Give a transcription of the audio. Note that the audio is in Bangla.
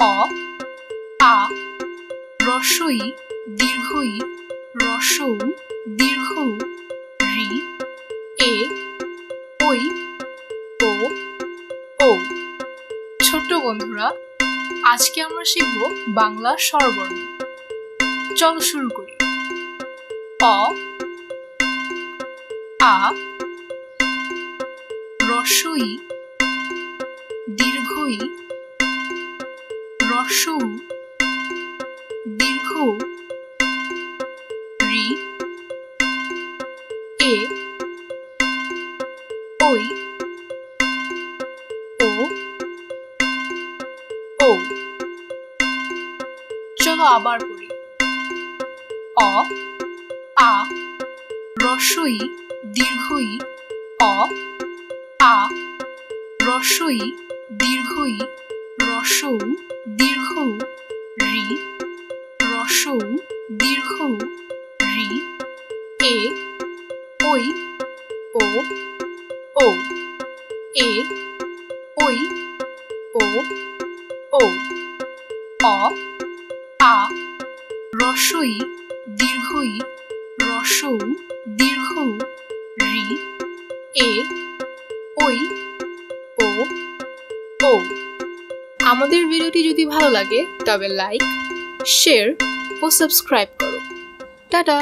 অ, আ রসই দীর্ঘই রসৌ, দীর্ঘ রি এ ওই ও ও ছোট্ট বন্ধুরা, আজকে আমরা শিখব বাংলা স্বরবর্ণ। চলো শুরু করি। অ, আ রসই দীর্ঘই রসৌ দীর্ঘ রি, এ, ওই, ও ও। চলো আবার পড়ি অ, আ, রসই, দীর্ঘই, অ, আ, রসই, দীর্ঘই রসৌ দীর্ঘ রি, রসৌ, দীর্ঘ রি, এ ওই ও ও এ ওই ও ও অ, আ রসই দীর্ঘই রসৌ, দীর্ঘ রি, এ ওই ও ও আমাদের ভিডিওটি যদি ভালো লাগে তবে লাইক শেয়ার ও সাবস্ক্রাইব করো। টাটা!